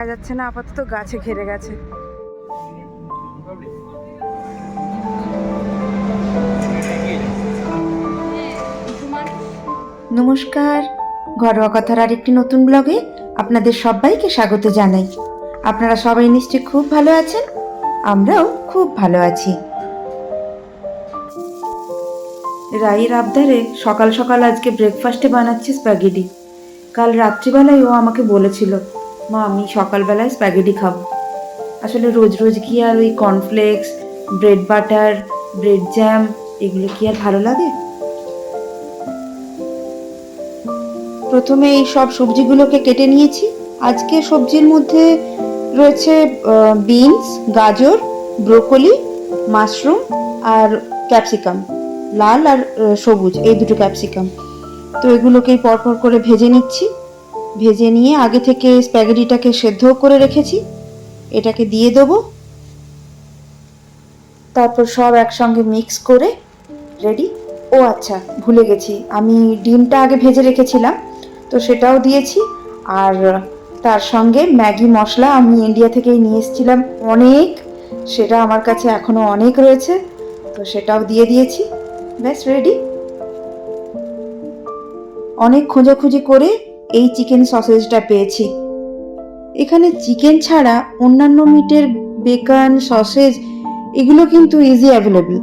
দেখা যাচ্ছে না, আপাতত গাছে ঘেরে গেছে। নমস্কার, ঘরোয়া কথার আরেকটি নতুন ব্লগে আপনাদের সবাইকে স্বাগত জানাই। আপনারা সবাই নিশ্চয়ই খুব ভালো আছেন? আমরাও খুব ভালো আছি। রায়ের আবদারে সকাল সকাল আজকে ব্রেকফাস্টে বানাচ্ছি স্প্যাগেটি কাল রাত্রিবেলায় ও আমাকে বলেছিল মা, আমি সকালবেলায় স্প্যাগেটি খাব। আসলে রোজ রোজ কি আর ওই cornflakes bread butter bread jam এগুলো কি আর ভালো লাগে? প্রথমে এই সব সবজিগুলোকে কেটে নিয়েছি। আজকে সবজির মধ্যে রয়েছে বিনস গাজর ব্রোকলি মাশরুম আর ক্যাপসিকাম লাল আর সবুজ, এই দুটো ক্যাপসিকাম তো এগুলোকেই পরপর করে ভেজে নিচ্ছি। ভেজে নিয়ে আগে থেকে স্প্যাগেটিটাকে সেদ্ধ করে রেখেছি। এটাকে দিয়ে দেবো। তারপর সব একসঙ্গে মিক্স করে রেডি। ও আচ্ছা ভুলে গেছি। আমি ডিমটা আগে ভেজে রেখেছিলাম, তো সেটাও দিয়েছি। আর তার সঙ্গে ম্যাগি মশলা আমি ইন্ডিয়া থেকেই নিয়ে এসেছিলাম অনেক। সেটা আমার কাছে এখনও অনেক রয়েছে, তো সেটাও দিয়ে দিয়েছি। ব্যাস, রেডি। অনেক খোঁজাখুঁজি করে এই চিকেন সসেজটা পেয়েছি। এখানে চিকেন ছাড়া অন্যান্য মিটের বেকন সসেজ, এগুলো কিন্তু ইজি অ্যাভেলেবল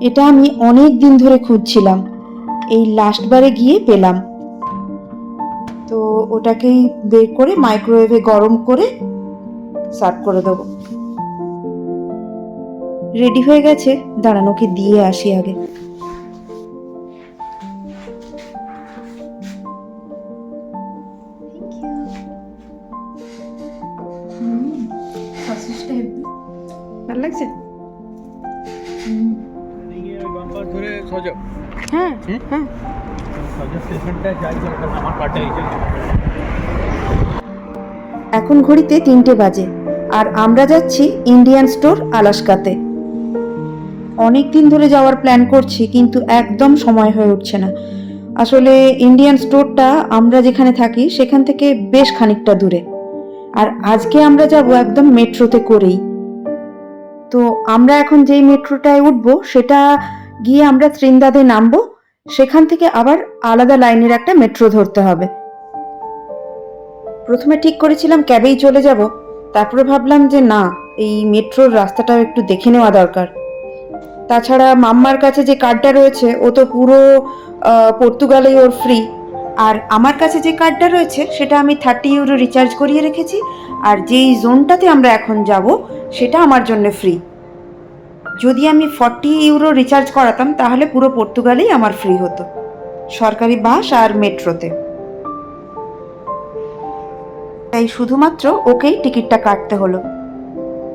এটা আমি অনেক দিন ধরে খুঁজছিলাম। এই লাস্টবারে গিয়ে পেলাম। তো ওটাকেই বের করে মাইক্রোওয়েভে গরম করে সার্ভ করে দেবো। রেডি হয়ে গেছে। দাঁড়ানোকে দিয়ে আসি আগে। ধরে সজব হ্যাঁ হ্যাঁ। সজব স্টেশনটা যাই আমার কাটা এখন ঘড়িতে তিনটে বাজে আর আমরা যাচ্ছি ইন্ডিয়ান স্টোর আলাস্কাতে। অনেক দিন ধরে যাওয়ার প্ল্যান করছি কিন্তু একদম সময় হয়ে উঠছে না। আসলে ইন্ডিয়ান স্টোরটা আমরা যেখানে থাকি সেখান থেকে বেশ খানিকটা দূরে। আর আজকে আমরা যাব একদম মেট্রোতে করেই। তো আমরা এখন যেই মেট্রোটায় উঠবো সেটা গিয়ে আমরা ত্রিন্দাদে নামবো, সেখান থেকে আবার আলাদা লাইনের একটা মেট্রো ধরতে হবে। প্রথমে ঠিক করেছিলাম ক্যাবেই চলে যাব, তারপরে ভাবলাম যে না, এই মেট্রোর রাস্তাটাও একটু দেখে নেওয়া দরকার। তাছাড়া মাম্মার কাছে যে কার্ডটা রয়েছে, ও তো পুরো পর্তুগালেই ওর ফ্রি আর আমার কাছে যে কার্ডটা রয়েছে, সেটা আমি থার্টি ইউরো রিচার্জ করিয়ে রেখেছি, আর যেই জোনটাতে আমরা এখন যাব, সেটা আমার জন্য ফ্রি যদি আমি ফর্টি ইউরো রিচার্জ করাতাম, তাহলে পুরো পর্তুগালেই আমার ফ্রি হতো। সরকারি বাস আর মেট্রোতে। তাই শুধুমাত্র ওকেই টিকিটটা কাটতে হলো।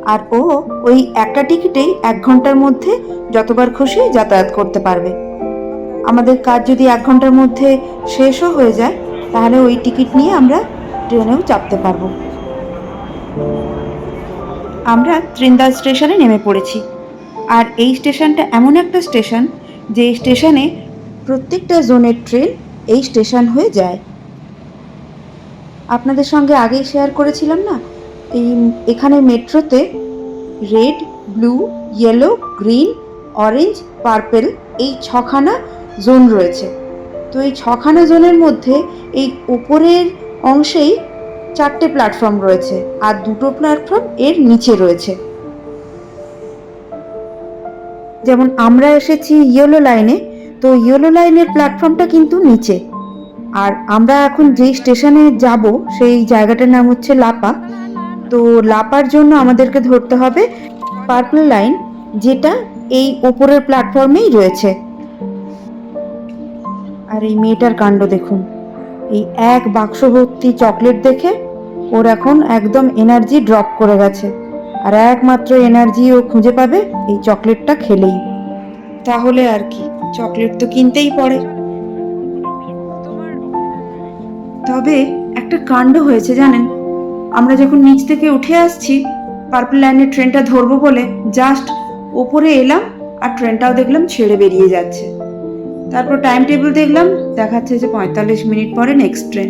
আর ও ওই একটা টিকিটেই এক ঘণ্টার মধ্যে যতবার খুশি যাতায়াত করতে পারবে। আমাদের কাজ যদি এক ঘণ্টার মধ্যে শেষও হয়ে যায়, তাহলে ওই টিকিট নিয়ে আমরা ট্রেনেও চাপতে পারব। আমরা ত্রিন্দা স্টেশনে নেমে পড়েছি। আর এই স্টেশনটা এমন একটা স্টেশন যে স্টেশনে প্রত্যেকটা জোনের ট্রেন এই স্টেশন হয়ে যায়। আপনাদের সঙ্গে আগেই শেয়ার করেছিলাম না? এই এখানে মেট্রোতে red, blue, yellow, green, orange, purple এই ছখানা জোন রয়েছে। তো এই ছখানা জোনের মধ্যে এই ওপরের অংশেই চারটে প্ল্যাটফর্ম রয়েছে আর দুটো প্ল্যাটফর্ম এর নিচে রয়েছে। যেমন আমরা এসেছি ইয়েলো লাইনে, তো ইয়েলো লাইনের প্ল্যাটফর্মটা কিন্তু নিচে। আর আমরা এখন যেই স্টেশনে যাব, সেই জায়গাটার নাম হচ্ছে লাপা। তো লাপার জন্য আমাদেরকে ধরতে হবে পার্পল লাইন, যেটা এই ওপরের প্ল্যাটফর্মেই রয়েছে। আর এই মেয়েটার কাণ্ড দেখুন। এই এক বাক্স ভর্তি চকলেট দেখে ওর এখন একদম এনার্জি ড্রপ করে গেছে। আর একমাত্র এনার্জি ও খুঁজে পাবে এই চকলেটটা খেলেই। তাহলে আর কি চকলেট তো কিনতেই পড়ে। তবে একটা কাণ্ড হয়েছে জানেন? আমরা যখন নিচ থেকে উঠে আসছি পার্পল লাইনের ট্রেনটা ধরবো বলে জাস্ট ওপরে এলাম আর ট্রেনটাও দেখলাম ছেড়ে বেরিয়ে যাচ্ছে। তারপর টাইম টেবিল দেখলাম দেখাচ্ছে যে পঁয়তাল্লিশ মিনিট পরে নেক্সট ট্রেন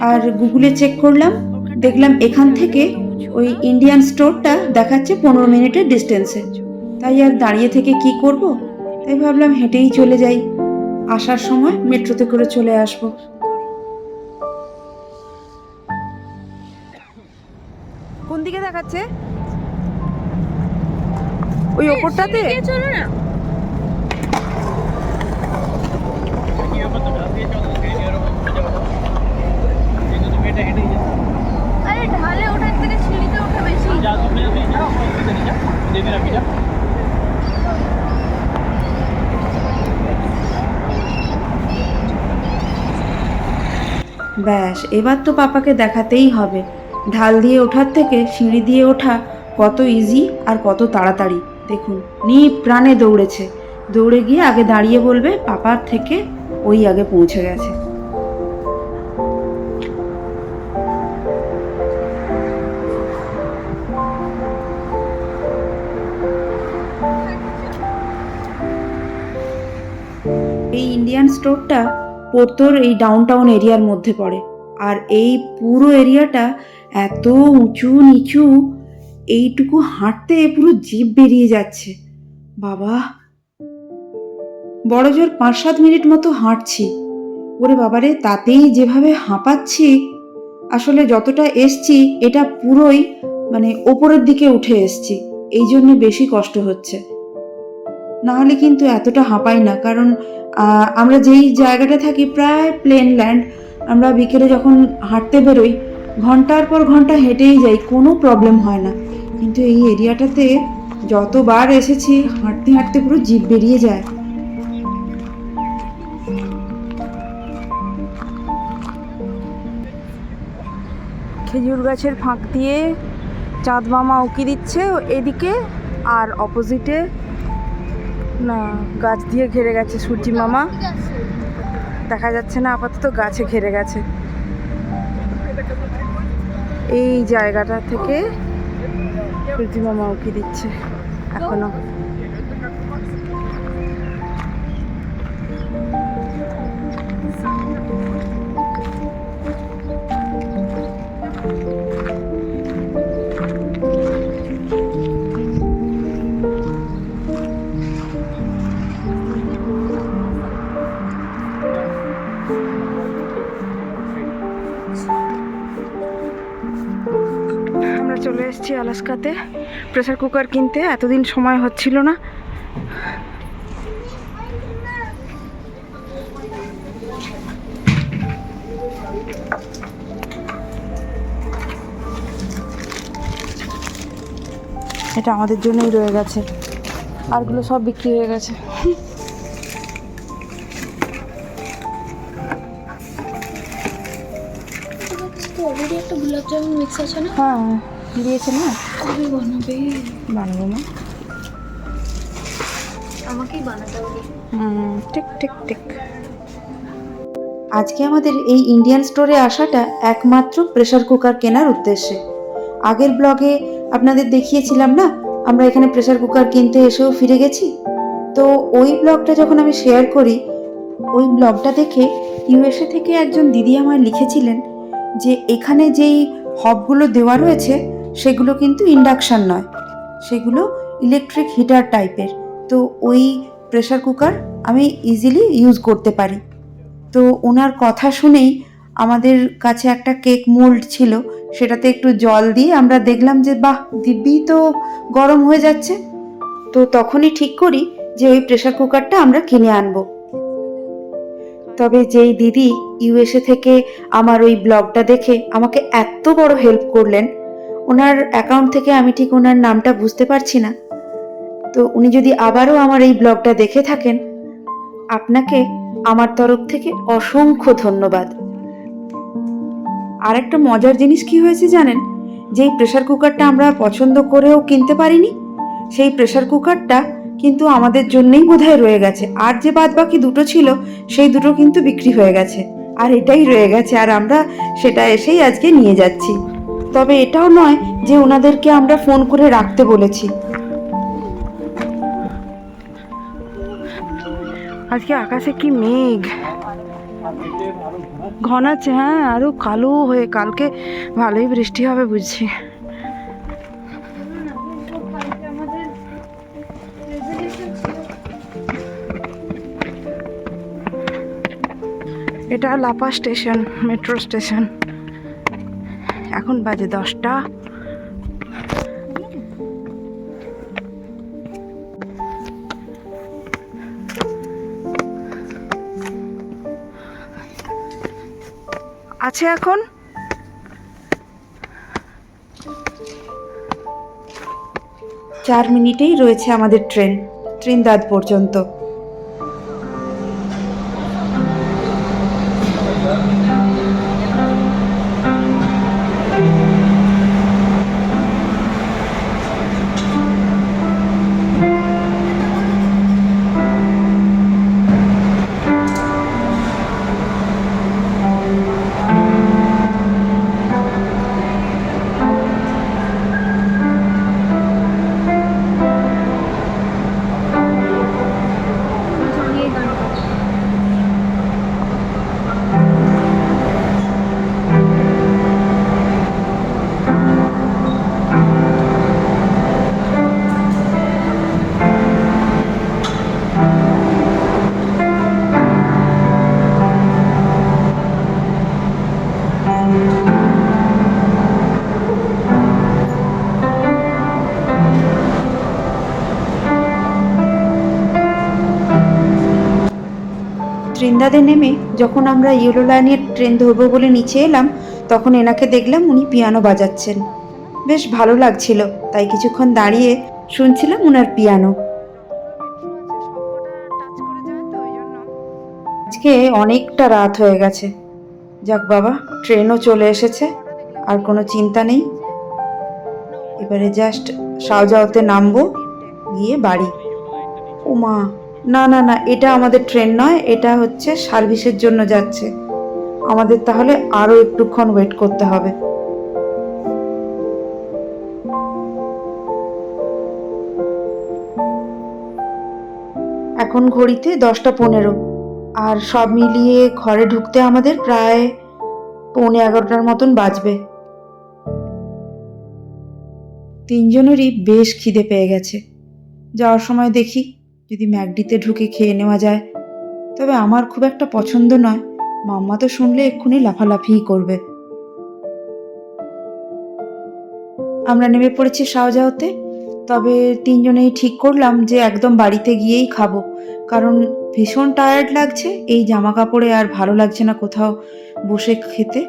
আর গুগলে চেক করলাম দেখলাম এখান থেকে ওই ইন্ডিয়ান স্টোরটা দেখাচ্ছে পনেরো মিনিটের ডিস্টেন্সে তাই আর দাঁড়িয়ে থেকে কি করব? তাই ভাবলাম হেঁটেই চলে যাই। আসার সময় মেট্রোতে করে চলে আসব। কোন দিকে দেখাচ্ছে? ওই ওপরটাতে? চলো না। আরে ঢালে ওঠাতে ব্যাস, এবার তো পাপাকে দেখাতেই হবে। ঢাল দিয়ে ওঠার থেকে সিঁড়ি দিয়ে ওঠা কত ইজি আর কত তাড়াতাড়ি। দেখুন নি প্রাণে দৌড়েছে। দৌড়ে গিয়ে আগে দাঁড়িয়ে বলবে, পাপার থেকে ওই আগে পৌঁছে গেছে। এই ইন্ডিয়ান স্টোরটা পোর্তোর এই ডাউনটাউন এরিয়ার মধ্যে পড়ে। আর এই পুরো এরিয়াটা এত উঁচু নিচু, এইটুকু হাঁটতে পুরো জিভ বেরিয়ে যাচ্ছে। বাবা! বড় জোর পাঁচ সাত মিনিট মতো হাঁটছি। ওরে বাবারে, তাতেই যেভাবে হাঁপাচ্ছি, আসলে যতটা এসছি, এটা পুরোই মানে ওপরের দিকে উঠে এসছি। এই জন্য বেশি কষ্ট হচ্ছে। নাহলে কিন্তু এতটা হাঁপাই না। কারণ আমরা যেই জায়গাটা থাকি প্রায় প্লেন ল্যান্ড আমরা বিকেলে যখন হাঁটতে বেরোই, ঘণ্টার পর ঘণ্টা হেঁটেই যাই, কোনো প্রবলেম হয় না। কিন্তু এই এরিয়াটাতে যতবার এসেছি, হাঁটতে হাঁটতে পুরো জিভ বেরিয়ে যায়। খেজুর গাছের ফাঁক দিয়ে চাঁদ মামা উকি দিচ্ছে এদিকে, আর অপোজিটে না, গাছ দিয়ে ঘেরে গেছে সূর্যি মামা। দেখা যাচ্ছে না, আপাতত গাছে ঘেরে গেছে। এই জায়গাটা থেকে সূর্যি মামা উঁকি দিচ্ছে, এখনও। এসেছি আলাস্কাতে। প্রেসার কুকার কিনতে এতদিন সময় হচ্ছিল না। এটা আমাদের জন্যই রয়ে গেছে। আরগুলো সব বিক্রি হয়ে গেছে। একটা গোলাপ জামুন মিক্স আছে না হ্যাঁ। দিয়েছে না কবে বানাবে? বানাবো না আমাকেই বানাতে হবে। হুম ঠিক ঠিক ঠিক। আজকে আমাদের এই ইন্ডিয়ান স্টোরে আসাটা একমাত্র প্রেশার কুকার কেনার উদ্দেশ্যে। আগের ব্লগে আপনাদের দেখিয়েছিলাম না আমরা এখানে প্রেশার কুকার কিনতে এসেও ফিরে গেছি? তো ওই ব্লগটা যখন আমি শেয়ার করি ওই ব্লগটা দেখে ইউএসএ থেকে একজন দিদি আমায় লিখেছিলেন যে এখানে যেই হবগুলো দেওয়া রয়েছে সেগুলো কিন্তু ইন্ডাকশান নয়। সেগুলো ইলেকট্রিক হিটার টাইপের তো ওই প্রেশার কুকার আমি ইজিলি ইউজ করতে পারি। তো ওনার কথা শুনেই আমাদের কাছে একটা কেক মোল্ড ছিল, সেটাতে একটু জল দিয়ে আমরা দেখলাম যে, বাহ, দিব্যি তো গরম হয়ে যাচ্ছে। তো তখনই ঠিক করি যে, ওই প্রেসার কুকারটা আমরা কিনে আনব। তবে যেই দিদি ইউএসএ থেকে আমার ওই ব্লগটা দেখে আমাকে এত বড় হেল্প করলেন ওনার অ্যাকাউন্ট থেকে আমি ঠিক ওনার নামটা বুঝতে পারছি না। তো উনি যদি আবারও আমার এই ব্লগটা দেখে থাকেন, আপনাকে আমার তরফ থেকে অসংখ্য ধন্যবাদ। আর একটা মজার জিনিস কি হয়েছে জানেন? যেই প্রেশার কুকারটা আমরা পছন্দ করেও কিনতে পারিনি, সেই প্রেশার কুকারটা কিন্তু আমাদের জন্যই বোধহয় রয়ে গেছে। আর যে বাদ বাকি দুটো ছিল, সেই দুটো কিন্তু বিক্রি হয়ে গেছে। আর এটাই রয়ে গেছে, আর আমরা সেটা এসেই আজকে নিয়ে যাচ্ছি। তবে এটাও নয় যে ওনাদেরকে আমরা ফোন করে রাখতে বলেছি। আজকে আকাশে কি মেঘ? ঘনাচ্ছে হ্যাঁ আরও কালো হয়ে, কালকে ভালোই বৃষ্টি হবে বুঝছি। এটা লাপা স্টেশন, মেট্রো স্টেশন। এখন বাজে দশটা। আছে এখন? চার মিনিটেই রয়েছে আমাদের ট্রেন ট্রিনদাদ পর্যন্ত। ট্রিনদাদে নেমে যখন আমরা ইয়েলো লাইনের ট্রেন ধরবো বলে নিচে এলাম, তখন এনাকে দেখলাম উনি পিয়ানো বাজাচ্ছেন। বেশ ভালো লাগছিল, তাই কিছুক্ষণ দাঁড়িয়ে শুনছিলাম ওনার পিয়ানো আজকে অনেকটা রাত হয়ে গেছে। যাক বাবা ট্রেনও চলে এসেছে, আর কোনো চিন্তা নেই। এবারে জাস্ট শাহজাওতে নামবো, গিয়ে বাড়ি। ও মা না না না, এটা আমাদের ট্রেন নয়, এটা হচ্ছে সার্ভিসের জন্য যাচ্ছে। আমাদের তাহলে আরও একটুক্ষণ ওয়েট করতে হবে। এখন ঘড়িতে দশটা পনেরো, আর সব মিলিয়ে ঘরে ঢুকতে আমাদের প্রায় পৌনে এগারোটার মতন বাজবে। তিনজনেরই বেশ খিদে পেয়ে গেছে। যাওয়ার সময় দেখি যদি ম্যাকডিতে ঢুকে খেয়ে নেওয়া যায়। তবে আমার খুব একটা পছন্দ নয়। মাম্মা তো শুনলে এক্ষুনি লাফালাফিই করবে। আমরা নেমে পড়েছি শাহজাহতে। তবে তিনজনেই ঠিক করলাম যে একদম বাড়িতে গিয়েই খাব। কারণ ভীষণ টায়ার্ড লাগছে, এই জামা কাপড়ে আর ভালো লাগছে না কোথাও বসে খেতে।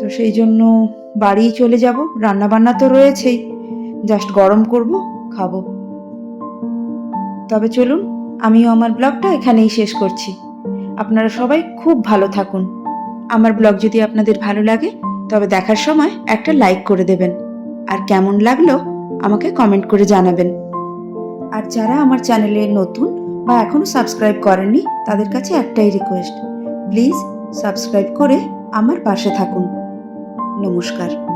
তো সেই জন্য বাড়িই চলে যাব। রান্নাবান্না তো রয়েছেই। জাস্ট গরম করব, খাব। তবে চলুন, আমিও আমার ব্লগটা এখানেই শেষ করছি। আপনারা সবাই খুব ভালো থাকুন। আমার ব্লগ যদি আপনাদের ভালো লাগে, তবে দেখার সময় একটা লাইক করে দেবেন। আর কেমন লাগল, আমাকে কমেন্ট করে জানাবেন। আর যারা আমার চ্যানেলে নতুন বা এখনও সাবস্ক্রাইব করেননি, তাদের কাছে একটাই রিকোয়েস্ট, প্লিজ সাবস্ক্রাইব করে আমার পাশে থাকুন। নমস্কার।